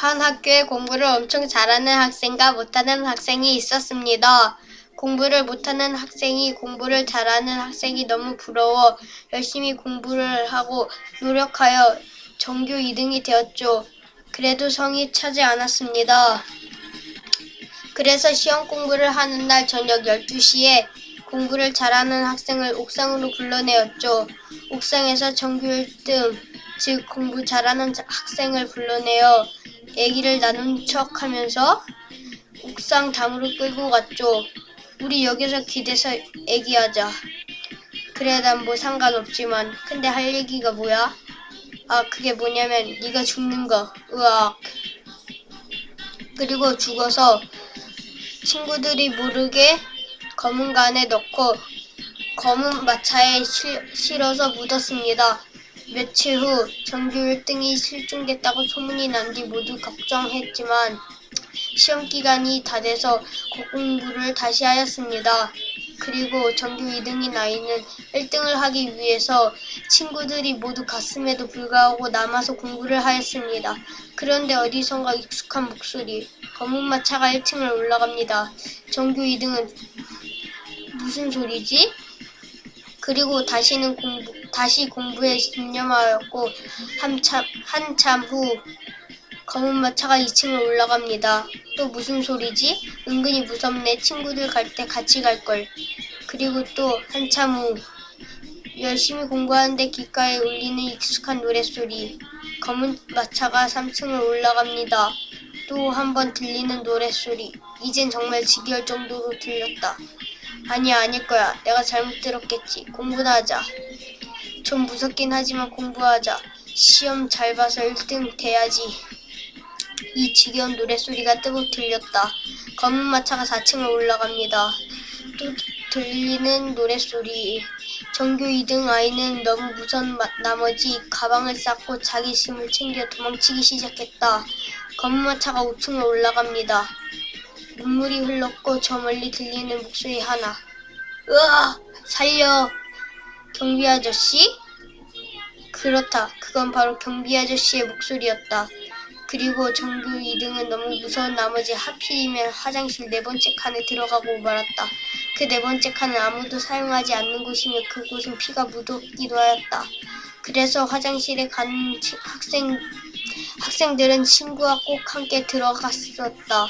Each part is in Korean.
한 학교에 공부를 엄청 잘하는 학생과 못하는 학생이 있었습니다. 공부를 못하는 학생이 공부를 잘하는 학생이 너무 부러워 열심히 공부를 하고 노력하여 전교 2등이 되었죠. 그래도 성이 차지 않았습니다. 그래서 시험 공부를 하는 날 저녁 12시에 공부를 잘하는 학생을 옥상으로 불러내었죠. 옥상에서 전교 1등, 즉 공부 잘하는 학생을 불러내어 얘기를 나눈 척 하면서 옥상 담으로 끌고 갔죠. 우리 여기서 기대서 얘기하자. 그래 난 뭐 상관없지만 근데 할 얘기가 뭐야? 아 그게 뭐냐면 네가 죽는 거. 으악. 그리고 죽어서 친구들이 모르게 검은 간에 넣고 검은 마차에 실, 실어서 묻었습니다. 며칠 후 전교 1등이 실종됐다고 소문이 난 뒤 모두 걱정했지만 시험 기간이 다 돼서 공부를 다시 하였습니다. 그리고 전교 2등인 아이는 1등을 하기 위해서 친구들이 모두 갔음에도 불구하고 남아서 공부를 하였습니다. 그런데 어디선가 익숙한 목소리, 검은 마차가 1층을 올라갑니다. 전교 2등은 무슨 소리지? 그리고 다시는 공부, 다시 공부에 집념하였고 한참, 한참 후 검은 마차가 2층을 올라갑니다. 또 무슨 소리지? 은근히 무섭네. 친구들 갈 때 같이 갈 걸. 그리고 또 한참 후 열심히 공부하는데 귓가에 울리는 익숙한 노랫소리. 검은 마차가 3층을 올라갑니다. 또 한 번 들리는 노랫소리. 이젠 정말 지겨울 정도로 들렸다. 아니야, 아닐 거야. 내가 잘못 들었겠지. 공부나 하자. 좀 무섭긴 하지만 공부하자. 시험 잘 봐서 1등 돼야지. 이 지겨운 노랫소리가 뜨고 들렸다. 검은 마차가 4층을 올라갑니다. 또 들리는 노랫소리. 전교 2등 아이는 너무 무서운 마- 나머지 가방을 쌌고 자기 짐을 챙겨 도망치기 시작했다. 검은 마차가 5층을 올라갑니다. 눈물이 흘렀고 저 멀리 들리는 목소리 하나. 으아! 살려! 경비 아저씨? 그렇다. 그건 바로 경비 아저씨의 목소리였다. 그리고 전교 2등은 너무 무서운 나머지 하필이면 화장실 네 번째 칸에 들어가고 말았다. 그 네 번째 칸은 아무도 사용하지 않는 곳이며 그곳은 피가 묻었기도 하였다. 그래서 화장실에 치- 학생, 학생들은 친구와 꼭 함께 들어갔었다.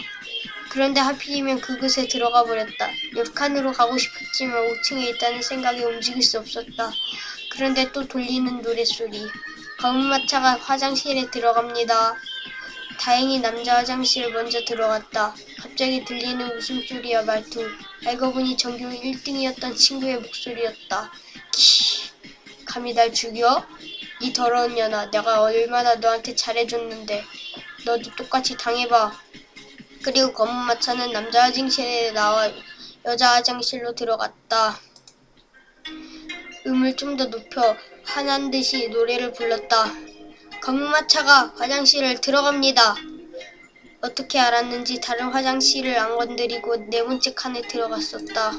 그런데 하필이면 그곳에 들어가 버렸다. 옆 칸으로 가고 싶었지만 5층에 있다는 생각에 움직일 수 없었다. 그런데 또 돌리는 노랫소리. 검은 마차가 화장실에 들어갑니다. 다행히 남자 화장실 먼저 들어갔다. 갑자기 들리는 웃음소리와 말투. 알고 보니 전교 1등이었던 친구의 목소리였다. 키, 감히 날 죽여? 이 더러운 년아, 내가 얼마나 너한테 잘해줬는데. 너도 똑같이 당해봐. 그리고 검은 마차는 남자 화장실에 나와 여자 화장실로 들어갔다. 음을 좀 더 높여 화난 듯이 노래를 불렀다. 검은 마차가 화장실을 들어갑니다. 어떻게 알았는지 다른 화장실을 안 건드리고 네 번째 칸에 들어갔었다.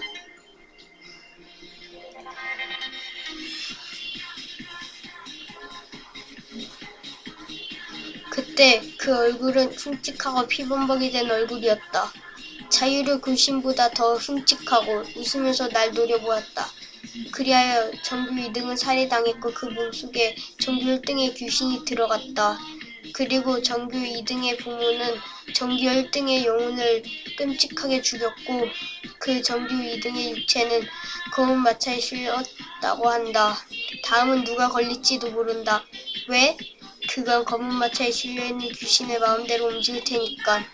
그때 그 얼굴은 흉측하고 피범벅이 된 얼굴이었다. 자유를 구심보다 더 흉측하고 웃으면서 날 노려보았다. 그리하여 전교 2등은 살해당했고 그 몸속에 전교 1등의 귀신이 들어갔다. 그리고 전교 2등의 부모는 전교 1등의 영혼을 끔찍하게 죽였고 그 전교 2등의 육체는 검은 마차에 실렸다고 한다. 다음은 누가 걸릴지도 모른다. 왜? 그건 검은 마차에 실려있는 귀신의 마음대로 움직일 테니까.